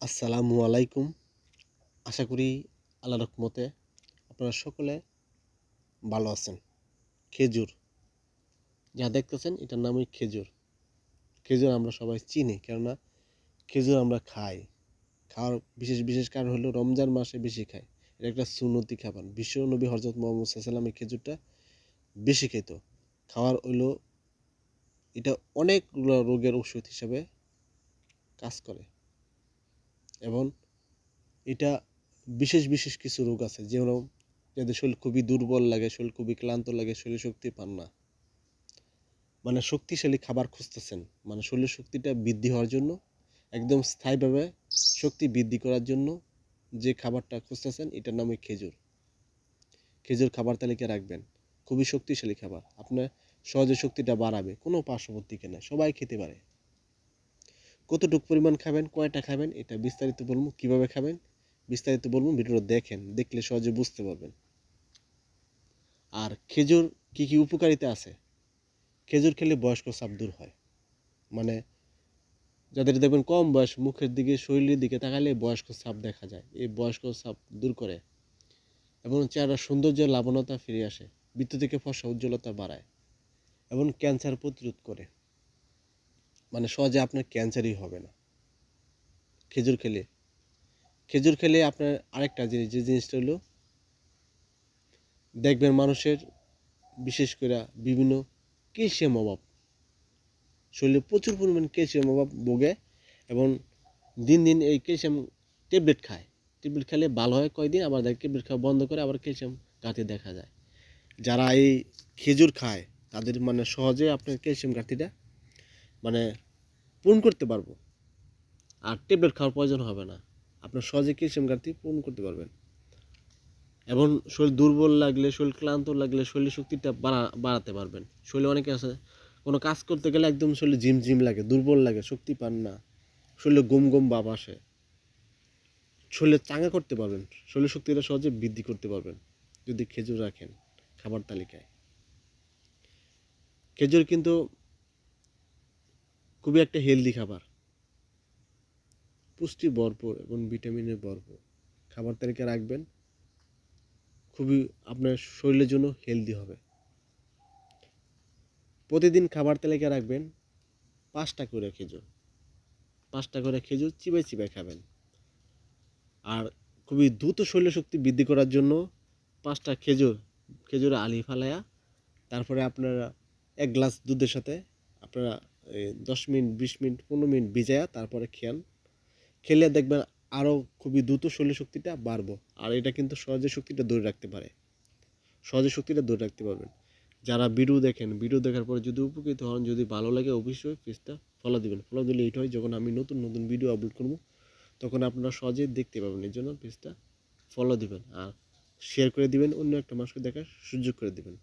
আসসালামু আলাইকুম। আশা করি আল্লাহ রহমতে আপনারা সকলে ভালো আছেন। খেজুর। যা দেখতেছেন, এটার নামই খেজুর। খেজুর আমরা সবাই চিনি, কেননা খেজুর আমরা খাই। খাওয়ার বিশেষ বিশেষ কারণ হলো রমজান মাসে বেশি খাই। এটা একটা সুন্নতি খাবার। বিশ্ব নবী হজরত মোহাম্মদ সাল্লাম এই খেজুরটা বেশি খেত খাওয়ার হইল, এটা অনেকগুলো রোগের ওষুধ হিসাবে কাজ করে। এবং এটা বিশেষ বিশেষ কিছু রোগ আছে যেমন যাদের শরীর খুবই দুর্বল লাগে, শরীর খুবই ক্লান্ত লাগে, শরীর শক্তি পান না। মানে শক্তিশালী খাবার খুঁজতেছেন। মানে শরীর শক্তিটা বৃদ্ধি হওয়ার জন্য, একদম স্থায়ীভাবে শক্তি বৃদ্ধি করার জন্য যে খাবারটা খুঁজতেছেন, এটার নাম ওই খেজুর। খেজুর খাবার তালিকায় রাখবেন। খুবই শক্তিশালী খাবার। আপনার সহজে শক্তিটা বাড়াবে, কোনো পার্শ্ববর্তীকে নেই সবাই খেতে পারে। কতটুকু পরিমাণ খাবেন, কয়টা খাবেন, এটা বিস্তারিত বলব, কীভাবে খাবেন, বিস্তারিত বলব, ভিডিওটা দেখেন, দেখলে সহজে বুঝতে পারবেন। আর খেজুর কি কি উপকারিতা আছে? খেজুর খেলে বয়স্ক চাপ দূর হয়। মানে যাদের দেখবেন কম বয়স, মুখের দিকে, শরীরের দিকে তাকালে বয়স্ক চাপ দেখা যায়। এই বয়স্ক চাপ দূর করে এবং চেহারা সৌন্দর্য লাবণতা ফিরে আসে। বৃত্ত থেকে ফসা উজ্জ্বলতা বাড়ায় এবং ক্যান্সার প্রতিরোধ করে। মানে সহজে আপনার ক্যান্সারই হবে না। খেজুর খেলে। খেজুর খেলে আপনার আরেকটা জিনিস, যে জিনিসটা হলো, দেখবেন মানুষের বিশেষ করে বিভিন্ন ক্যালসিয়াম অভাব। শরীরে প্রচুর পরিমাণ ক্যালসিয়াম অভাব ভোগে এবং দিন দিন এই ক্যালসিয়াম ট্যাবলেট খায়। ট্যাবলেট খেলে ভালো হয় কয়দিন, আবার দেখ ট্যাবলেট খাওয়া বন্ধ করে আবার ক্যালসিয়াম ঘাটতি দেখা যায়। যারা এই খেজুর খায়, তাদের মানে সহজে আপনার ক্যালসিয়াম ঘাটতিটা মানে পূরণ করতে পারব। আর ট্যাবলেট খাওয়ার প্রয়োজন হবে না। আপনার সহজে ক্যালসিয়াম ঘাটতি পূরণ করতে পারবেন। এবং শরীর দুর্বল লাগলে, শরীর ক্লান্ত লাগলে শরীর শক্তিটা বাড়া, বাড়াতে পারবেন। শরীরে অনেকে আছে, কোনো কাজ করতে গেলে একদম শরীরে জিম জিম লাগে, দুর্বল লাগে, শক্তি পান না। শরীরে গম গম ভাব আসে। শরীরে চাঙ্গা করতে পারবেন। শরীর শক্তিটা সহজে বৃদ্ধি করতে পারবেন। যদি খেজুর রাখেন খাবার তালিকায়। খেজুর কিন্তু খুবই একটা হেলদি খাবার। পুষ্টি ভরপুর এবং ভিটামিনে ভরপুর। খাবার তালিকা রাখবেন, খুবই আপনার শরীরের জন্য হেলদি হবে। প্রতিদিন খাবার তালিকা রাখবেন, পাঁচটা করে খেজুর। পাঁচটা করে খেজুর চিবাই চিবাই খাবেন। আর খুবই দ্রুত শরীর শক্তি বৃদ্ধি করার জন্য পাঁচটা খেজুর খেজুরে আলি ফালায়া, তারপরে আপনারা এক গ্লাস দুধের সাথে আপনারা দশ মিনিট, বিশ মিনিট, পনেরো মিনিট ভিজায়া তারপরে খেয়ান খেলে দেখবেন আরও খুবই দ্রুত শরীর শক্তিটা বাড়বো। আর এটা কিন্তু সহজে শক্তিটা ধরে রাখতে পারে। সহজে শক্তিটা ধরে রাখতে পারবেন। যারা ভিডিও দেখেন ভিডিও দেখার পরে যদি উপকৃত হন, যদি ভালো লাগে অবশ্যই পেজটা ফলো দিবেন। ফলো দিলে এটা হয়, যখন আমি নতুন নতুন ভিডিও আপলোড করব, তখন আপনারা সহজে দেখতে পাবেন। এই জন্য পেজটা ফলো দিবেন আর শেয়ার করে দিবেন, অন্য একটা মানুষকে দেখার সুযোগ করে দিবেন।